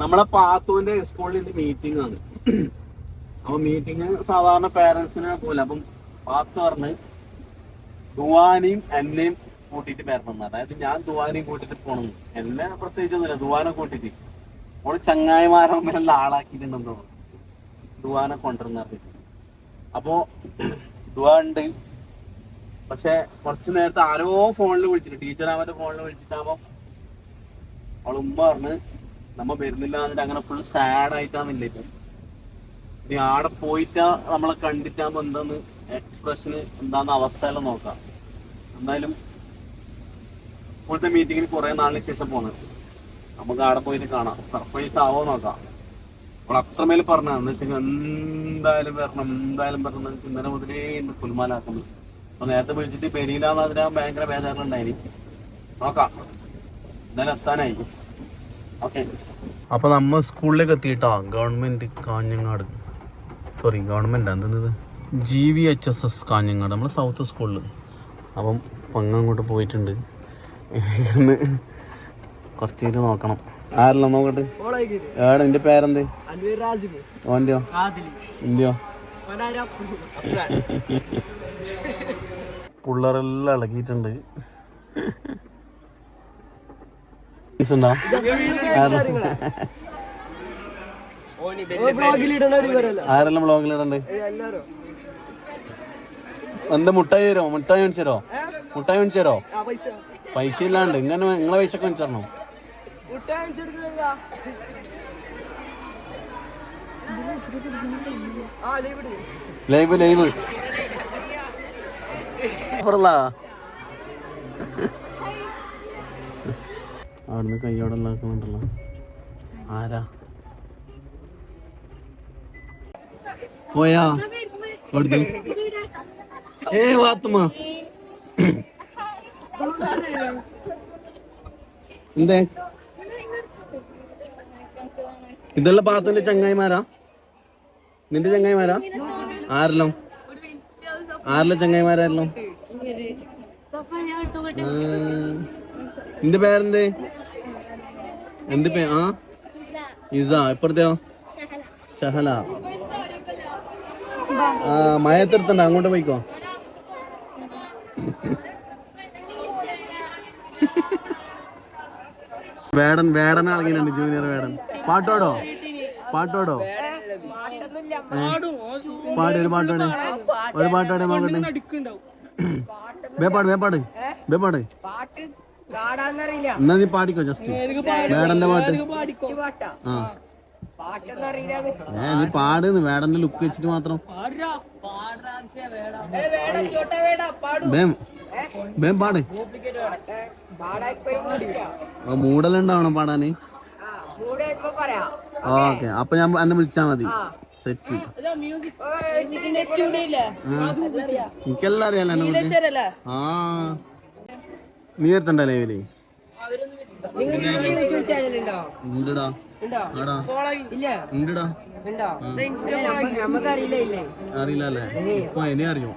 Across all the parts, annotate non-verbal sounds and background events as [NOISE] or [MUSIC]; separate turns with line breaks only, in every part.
നമ്മളെ പാത്തുവിന്റെ സ്കൂളിൽ ഇന്ന് മീറ്റിംഗ് ആണ്. അപ്പൊ മീറ്റിംഗ് സാധാരണ പേരൻസിനെ പോലെ അപ്പം പാത്തു പറഞ്ഞ് ദുവാനെയും എന്നെയും കൂട്ടിയിട്ട് വരണം അതായത് ഞാൻ ദുവാനെയും കൂട്ടിട്ട് പോണം. എന്നെ പ്രത്യേകിച്ചൊന്നുമില്ല ദുവാനെ കൂട്ടിയിട്ട്. ഓൾ ചങ്ങായിമാരമ്മയുള്ള ആളാക്കിയിട്ടുണ്ടെന്ന് തോന്നുന്നു ദുവാനെ കൊണ്ടുവരുന്ന അപ്പോ ദുവാ ഉണ്ട്. പക്ഷെ കുറച്ച് നേരത്തെ ആരോ ഫോണിൽ വിളിച്ചിട്ട് ടീച്ചർ അവന്റെ ഫോണിൽ വിളിച്ചിട്ടാകുമ്പോ അവൾ ഉമ്മ പറഞ്ഞ് നമ്മ വരുന്നില്ല എന്നിട്ട് അങ്ങനെ ഫുൾ സാഡ് ആയിട്ടാന്നില്ല ഇപ്പൊ. ഇനി ആടെ പോയിട്ടാ നമ്മളെ കണ്ടിട്ടാകുമ്പോ എന്താന്ന് എക്സ്പ്രഷന് എന്താന്ന് അവസ്ഥയെല്ലാം നോക്കാം. എന്തായാലും സ്കൂളത്തെ മീറ്റിങ്ങിന് കുറെ നാളിന് ശേഷം പോണത് നമുക്ക് ആടെ പോയിട്ട് കാണാം. സർപ്രൈസ് ആവോ നോക്കാം. അവൾ അത്രമേൽ പറഞ്ഞ എന്ന് വെച്ചാൽ എന്തായാലും വരണം എന്തായാലും വരണം എന്ന് ഇന്നലെ മുതലേ ഇന്ന് പുൽമാലാക്കുന്നു. അപ്പൊ നേരത്തെ വിളിച്ചിട്ട് പെരിയിലാന്ന് അതിനാ ഭയങ്കര ബേജാറിലുണ്ടായി നോക്കാം. എന്തായാലും എത്താനായി. ഓക്കെ അപ്പൊ നമ്മ സ്കൂളിലേക്ക് എത്തിയിട്ടാ. Government Kanhangad. Sorry government എന്തെന്നത്? G V H S S Kanhangad നമ്മൾ സൗത്ത് സ്കൂളിൽ അപ്പം പങ്ങ് അങ്ങോട്ട് പോയിട്ടുണ്ട്. ഇന്ന് കുറച്ച് കഴിഞ്ഞ് നോക്കണം. ആരെല്ലാം നോക്കട്ടെ? ഏടെ നിന്റെ പേരെന്ത്? ഓന്റെയോ ഇന്ത്യോ പിള്ളേരെല്ലാം ഇളകിയിട്ടുണ്ട്. ഉണ്ടോ? ആരെല്ലാം ബ്ലോഗിലിടണ്ട് എന്താ മുട്ടായി തരോ മുട്ടായി മേടിച്ചു തരോ മുട്ടായി മേടിച്ചു തരോ പൈസ. ഇല്ലാണ്ട്. ഇങ്ങനെ നിങ്ങളെ പൈസ ഒക്കെ മേടിച്ചോ ലൈവ് ലൈവ് അവിടുന്ന് കയ്യോടെ ഉണ്ടാക്കുന്നുണ്ടല്ലോ. ആരാ? പോയാ? ഏ വാത്തുമ എന്തേ? ഇതെല്ലാം പാത്തുന്റെ ചങ്ങായിമാരാ? നിന്റെ ചങ്ങായിമാരാ? ആരല്ലോ? ആരല്ലോ ചങ്ങായിമാരാരല്ലോ? നിന്റെ പേരെന്തേ? എന്ത് പേ ആ? ഇസ ഇപ്പഴത്തെയോ ഷഹല. ആ മയത്തെടുത്തണ്ട അങ്ങോട്ട് പോയിക്കോ. വേടൻ വേടൻ ഇറങ്ങിയിട്ടുണ്ട് ജൂനിയർ വേടൻ. പാട്ടോടോ? പാട്ടോടോ? പാടി ഒരു പാട്ടോടെ ഒരു പാട്ടോടെ നോക്കട്ടെ വേപ്പാട് വേപ്പാട് വേപ്പാട്
പാട്ട് പാടാന്നറിയില്ല.
എന്നാ നീ പാടിക്കോ ജസ്റ്റ് മേഡന്റെ പാട്ട്.
പാട്ടാ?
ആ.
പാട്ടെന്നറിയില്ല
ഏ നീ പാടുന്ന് മേഡന്റെ ലുക്ക് വെച്ചിട്ട് മാത്രം. ബേം പാട്. മൂടലുണ്ടാവണം പാടാന്.
ആ മൂടെ ഇപ്പൊ പറയാ.
ഓക്കെ. അപ്പൊ ഞാൻ എന്നെ വിളിച്ചാ മതി. സെറ്റ്. എനിക്കെല്ലാം അറിയാലോ എന്നെ കുറിച്ച് ആ. നീ എത്തണ്ട ലൈവിൽ.
യൂട്യൂബ് ചാനൽ ഉണ്ടോ
ഉണ്ടടാ.
ഉണ്ടോ?
ആടാ.
ഇല്ല.
ഉണ്ടടാ.
ഉണ്ടോ? നമുക്കറിയില്ല ഇല്ലേ
അറിയില്ല അല്ലേ ഇപ്പൊ എന്നെ അറിയോ?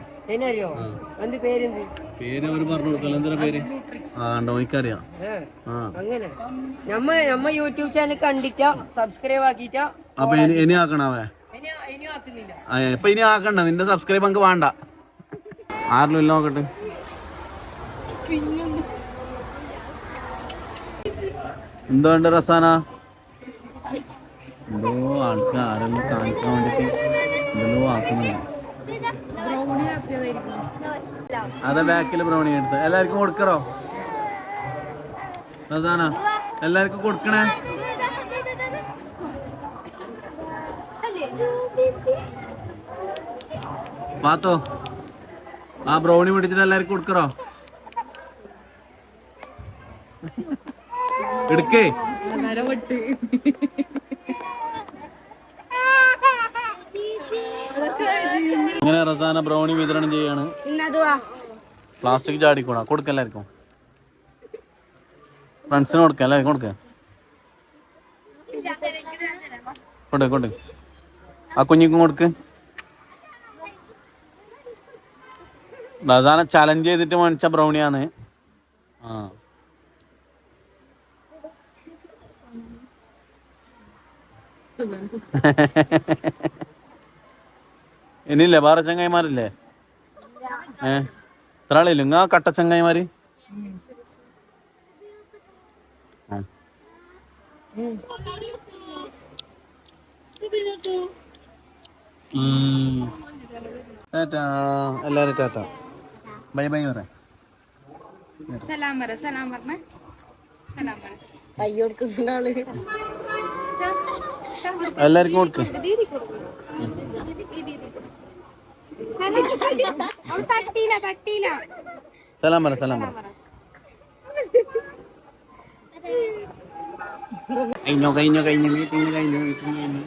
പേര് അവർ പറഞ്ഞു കൊടുക്കല്ലോ? എന്താ പേര്? ആ ഉണ്ടോ? എനിക്കറിയാം. ആ.
അങ്ങനെ. നമ്മ നമ്മ യൂട്യൂബ് ചാനൽ കണ്ടിട്ടാ സബ്സ്ക്രൈബ് ആക്കിട്ടാ
അപ്പൊ ഇനി ആക്കണവേ ഇപ്പൊ ഇനി ആക്കണ്ട. നിന്റെ സബ്സ്ക്രൈബ് നമുക്ക് വേണ്ട. ആരിലും ഇല്ല നോക്കട്ടെ. എന്തുകൊണ്ട് റസാന? എന്തോ ആൾക്ക് ആരെല്ലാം കാണിക്കാൻ വേണ്ടിട്ട് എന്തോ ആക്കുന്നുണ്ട് അതെ ബാക്കിൽ ബ്രൗണി എടുത്ത് എല്ലാവർക്കും കൊടുക്കറോ റസാന എല്ലാവർക്കും കൊടുക്കണേ? പാത്തോ ആ ബ്രൗണി പിടിച്ചിട്ട് എല്ലാവർക്കും കൊടുക്കറോ എടുക്കേ. ഇങ്ങനെ റസാന ബ്രൗണി വിതരണം ചെയ്യാണ്. പ്ലാസ്റ്റിക് ചാടിക്കൂടാ കൊടുക്കല്ലായിരിക്കും ഫ്രണ്ട്സിന് കൊടുക്കാം എല്ലാവർക്കും. കൊടുക്ക കൊണ്ട് കൊണ്ട് ആ കുഞ്ഞിക്കും കൊടുക്ക്. റസാന ചലഞ്ച് ചെയ്തിട്ട് മേടിച്ച ബ്രൗണിയാണ് ആ. [LAUGHS] ഇനിയില്ലേ വേറെ ചങ്ങായിമാരില്ലേ? ഏ? എത്ര ആളില്ല ഇങ്ങ കട്ട ചങ്ങായിമാര്. ടാറ്റാ. എല്ലാരും ടാറ്റ. ബൈ ബൈ പറ.
സലാം പറ സലാം പറഞ്ഞ. സലാം പറ.
കൈ കൊടുക്കുന്ന ആൾ
എല്ലാവർക്കും കൊടുക്ക്. സലാം പറ സലാം പറ. കഴിഞ്ഞോ കഴിഞ്ഞോ കഴിഞ്ഞു മീറ്റിംഗ് കഴിഞ്ഞു മീറ്റിംഗ് കഴിഞ്ഞു.